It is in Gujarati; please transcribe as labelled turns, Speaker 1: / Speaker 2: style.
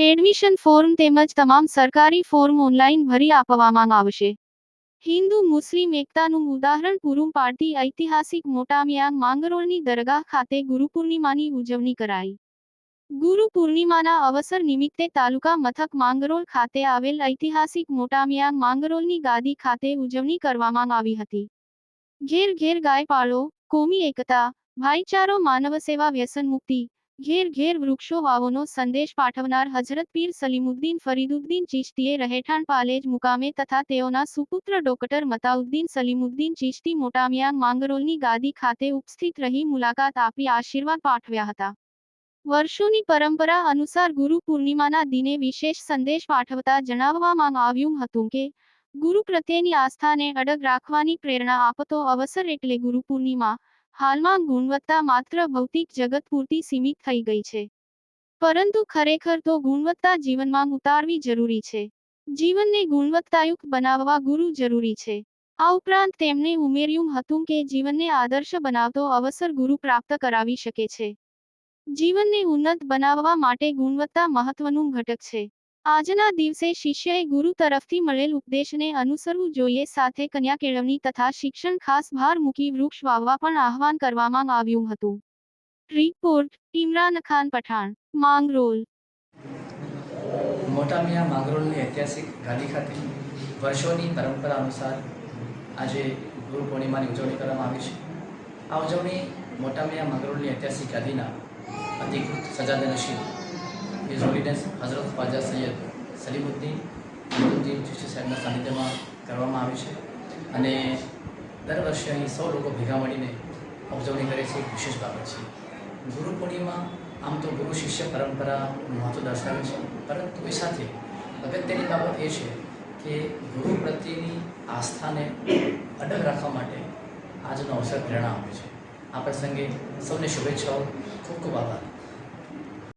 Speaker 1: એડમિશન ફોર્મ તેમજ તમામ સરકારી ફોર્મ ઓનલાઈન ભરી આપવામાં આવશે. હિન્દુ, મુસ્લિમ એકતાનું ઉદાહરણ પૂરું પાડતી ઐતિહાસિક મોટામિયાંગ માંગરોળની દરગાહ ખાતે ગુરુ પૂર્ણિમાની ઉજવણી કરાઈ. ગુરુ પૂર્ણિમાના અવસર નિમિત્તે તાલુકા મથક માંગરોળ ખાતે આવેલ ઐતિહાસિક મોટામિયાંગ માંગરોળની ગાદી ખાતે ઉજવણી કરવામાં આવી હતી. ઘેર ઘેર ગાય પાળો કોમી એકતા, ભાઈચારો માનવ સેવા વ્યસન મુક્તિ ઘેર ઘેર વૃક્ષો વાવોનો સંદેશ પાઠવનાર હજરત પીર સલીમુદ્દીન ફરીદુદ્દીન ચિશ્તીએ રહેઠાણ પાલેજ મુકામે તથા તેઓના સુપુત્ર ડોક્ટર મતાઉદ્દીન સલીમુદ્દીન ચિશ્તી મોટામિયાંગ માંગરોલની ગાદી ખાતે ઉપસ્થિત રહી મુલાકાત આપી આશીર્વાદ પાઠવ્યા હતા. વર્ષોની પરંપરા અનુસાર ગુરુ પૂર્ણિમાના દિને વિશેષ સંદેશ પાઠવતા જણાવવામાં આવ્યું હતું કે, ગુરુ પ્રત્યેની આસ્થાને અડગ રાખવાની પ્રેરણા આપતો અવસર એટલે ગુરુ પૂર્ણિમા હાલમાં ગુણવત્તા માત્ર ભૌતિક જગત પૂરતી સીમિત થઈ ગઈ છે. પરંતુ ખરેખર તો ગુણવત્તા જીવનમાં ઉતારવી જરૂરી છે. જીવનને ગુણવત્તાયુક્ત બનાવવા ગુરુ જરૂરી છે. આ ઉપરાંત તેમણે ઉમેર્યું હતું કે જીવનને આદર્શ બનાવતો અવસર ગુરુ પ્રાપ્ત કરાવી શકે છે. જીવનને ઉન્નત બનાવવા માટે ગુણવત્તા મહત્વનું ઘટક છે. આજના દિવસે શિષ્યએ ગુરુ તરફથી મળેલ ઉપદેશને અનુસરવું જોઈએ. સાથે કન્યા કેળવણી તથા શિક્ષણ ખાસ ભાર મૂકી વૃક્ષ વાવવા પણ આહવાન કરવામાં આવ્યું હતું. રિપોર્ટ, ઇમરાન ખાન પઠાણ, માંગરોલ.
Speaker 2: મોટા મિયા માંગરોળની ઐતિહાસિક ગાદી ખાતે વર્ષોની પરંપરા અનુસાર આજે ગુરુ પૂર્ણિમાની ઉજવણી કરવામાં આવી છે. આ ઉજવણી મોટા મિયા માંગરોળની ઐતિહાસિક ગાદીના અધિકૃત સજાદ નશીબ હિઝ હોલીનેસ હઝરત ખ્વાજા સૈયદ સલીમુદ્દીન અમીરુદ્દીન ચુસ્તી સાહેબના સાનિધ્યમાં કરવામાં આવી છે. અને દર વર્ષે અહીં સૌ લોકો ભેગા મળીને ઉજવણી કરે છે. એક વિશેષ બાબત છે. ગુરુ પૂર્ણિમા આમ તો ગુરુ શિષ્ય પરંપરાનું મહત્ત્વ દર્શાવે છે. પરંતુ એ સાથે અગત્યની બાબત એ છે કે ગુરુ પ્રત્યેની આસ્થાને અડગ રાખવા માટે આજનો અવસર પ્રેરણા આપે છે. આ પ્રસંગે સૌને શુભેચ્છાઓ. ખૂબ ખૂબ આભાર.